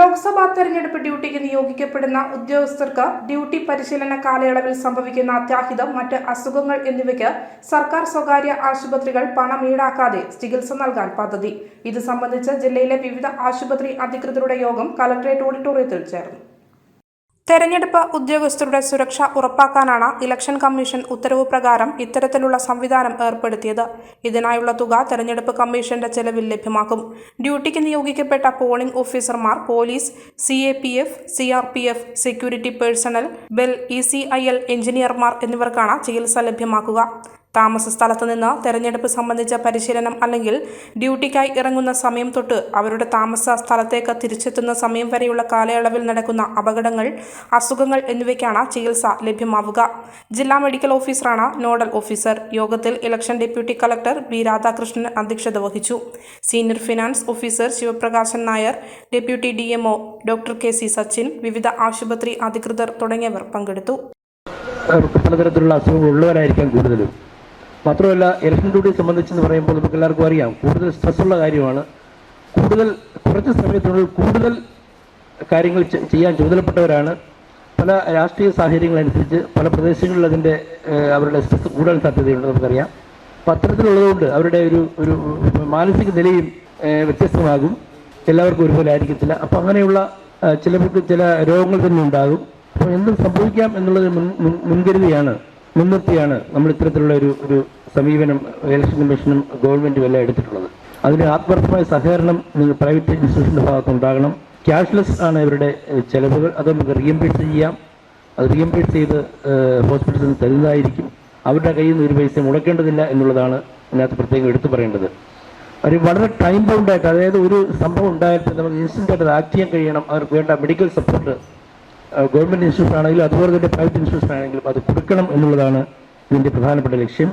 ലോക്സഭാ തെരഞ്ഞെടുപ്പ് ഡ്യൂട്ടിക്ക് നിയോഗിക്കപ്പെടുന്ന ഉദ്യോഗസ്ഥർക്ക് ഡ്യൂട്ടി പരിശീലന കാലയളവിൽ സംഭവിക്കുന്ന അത്യാഹിതം മറ്റ് അസുഖങ്ങൾ എന്നിവയ്ക്ക് സർക്കാർ സ്വകാര്യ ആശുപത്രികൾ പണം ഈടാക്കാതെ ചികിത്സ നൽകാൻ പദ്ധതി. ഇത് സംബന്ധിച്ച് ജില്ലയിലെ വിവിധ ആശുപത്രി അധികൃതരുടെ യോഗം കലക്ടറേറ്റ് ഓഡിറ്റോറിയത്തിൽ ചേർന്നു. തെരഞ്ഞെടുപ്പ് ഉദ്യോഗസ്ഥരുടെ സുരക്ഷ ഉറപ്പാക്കാനാണ് ഇലക്ഷൻ കമ്മീഷൻ ഉത്തരവ് പ്രകാരം ഇത്തരത്തിലുള്ള സംവിധാനം ഏർപ്പെടുത്തിയത്. ഇതിനായുള്ള തുക തെരഞ്ഞെടുപ്പ് കമ്മീഷന്റെ ചെലവിൽ ലഭ്യമാക്കും. ഡ്യൂട്ടിക്ക് നിയോഗിക്കപ്പെട്ട പോളിംഗ് ഓഫീസർമാർ police C A P F C R P F security personnel BEL E C I L എഞ്ചിനീയർമാർ എന്നിവർക്കാണ് ചികിത്സ ലഭ്യമാക്കുക. താമസ സ്ഥലത്ത് നിന്ന് തെരഞ്ഞെടുപ്പ് സംബന്ധിച്ച പരിശീലനം അല്ലെങ്കിൽ ഡ്യൂട്ടിക്കായി ഇറങ്ങുന്ന സമയം തൊട്ട് അവരുടെ താമസ സ്ഥലത്തേക്ക് തിരിച്ചെത്തുന്ന സമയം വരെയുള്ള കാലയളവിൽ നടക്കുന്ന അപകടങ്ങൾ അസുഖങ്ങൾ എന്നിവയ്ക്കാണ് ചികിത്സ ലഭ്യമാവുക. ജില്ലാ മെഡിക്കൽ ഓഫീസറാണ് നോഡൽ ഓഫീസർ. യോഗത്തിൽ election deputy collector B Radhakrishnan അധ്യക്ഷത വഹിച്ചു. Senior finance officer Sivaprakasan Nair deputy D doctor K C Sachin വിവിധ ആശുപത്രി അധികൃതർ തുടങ്ങിയവർ പങ്കെടുത്തു. പലതരത്തിലുള്ള അസുഖങ്ങൾ ഉള്ളവരായിരിക്കാം കൂടുതലും. മാത്രമല്ല ഇലക്ഷൻ ഡ്യൂട്ടി സംബന്ധിച്ചെന്ന് പറയുമ്പോൾ നമുക്ക് എല്ലാവർക്കും അറിയാം കൂടുതൽ സ്ട്രെസ്സുള്ള കാര്യമാണ്. കൂടുതൽ കുറച്ച് സമയത്തിനുള്ളിൽ കൂടുതൽ കാര്യങ്ങൾ ചെയ്യാൻ ചുമതലപ്പെട്ടവരാണ്. പല രാഷ്ട്രീയ സാഹചര്യങ്ങളനുസരിച്ച് പല പ്രദേശങ്ങളിൽ അതിന്റെ അവരുടെ സ്ട്രെസ് കൂടാൻ സാധ്യതയുണ്ട് നമുക്കറിയാം. അപ്പം അത്തരത്തിലുള്ളതുകൊണ്ട് അവരുടെ ഒരു ഒരു മാനസിക നിലയും വ്യത്യസ്തമാകും. എല്ലാവർക്കും ഒരുപോലെ ആയിരിക്കത്തില്ല. അപ്പം അങ്ങനെയുള്ള ചിലവർക്ക് ചില രോഗങ്ങൾ തന്നെ ഉണ്ടാകും. അപ്പോൾ എന്തും സംഭവിക്കാം എന്നുള്ളത് മുൻ- മുൻകരുതിയാണ്. മുൻനിർത്തിയാണ് നമ്മൾ ഇത്തരത്തിലുള്ള ഒരു ഒരു സമീപനം ഇലക്ഷൻ കമ്മീഷനും ഗവൺമെന്റും എല്ലാം എടുത്തിട്ടുള്ളത്. അതിന് ആത്മാർത്ഥമായ സഹകരണം പ്രൈവറ്റ് ഇൻസ്റ്റിറ്റ്യൂഷന്റെ ഭാഗത്ത് ഉണ്ടാകണം. ക്യാഷ്ലെസ് ആണ് ഇവരുടെ ചെലവുകൾ. അത് നമുക്ക് റീഎംബേഴ്സ് ചെയ്യാം. അത് റീഎംബേഴ്സ് ചെയ്ത് ഹോസ്പിറ്റലിൽ തരുന്നതായിരിക്കും. അവരുടെ കയ്യിൽ നിന്ന് ഒരു പൈസ മുടക്കേണ്ടതില്ല എന്നുള്ളതാണ് ഇതിനകത്ത് പ്രത്യേകം എടുത്തു പറയേണ്ടത്. ഒരു വളരെ ടൈം ബൗണ്ടായിട്ട് അതായത് ഒരു സംഭവം ഉണ്ടായിട്ട് നമുക്ക് ഇൻസ്റ്റന്റ് ആയിട്ട് ആക്ട് ചെയ്യാൻ കഴിയണം. അവർക്ക് വേണ്ട മെഡിക്കൽ സപ്പോർട്ട് ഗവൺമെന്റ് ഇൻസ്റ്റിറ്റ്യൂഷൻ ആണെങ്കിലും അതുപോലെ തന്നെ പ്രൈവറ്റ് ഇൻസ്റ്റിറ്റ്യൂഷൻ ആണെങ്കിലും അത് കൊടുക്കണം എന്നുള്ളതാണ് ഇതിന്റെ പ്രധാനപ്പെട്ട ലക്ഷ്യം.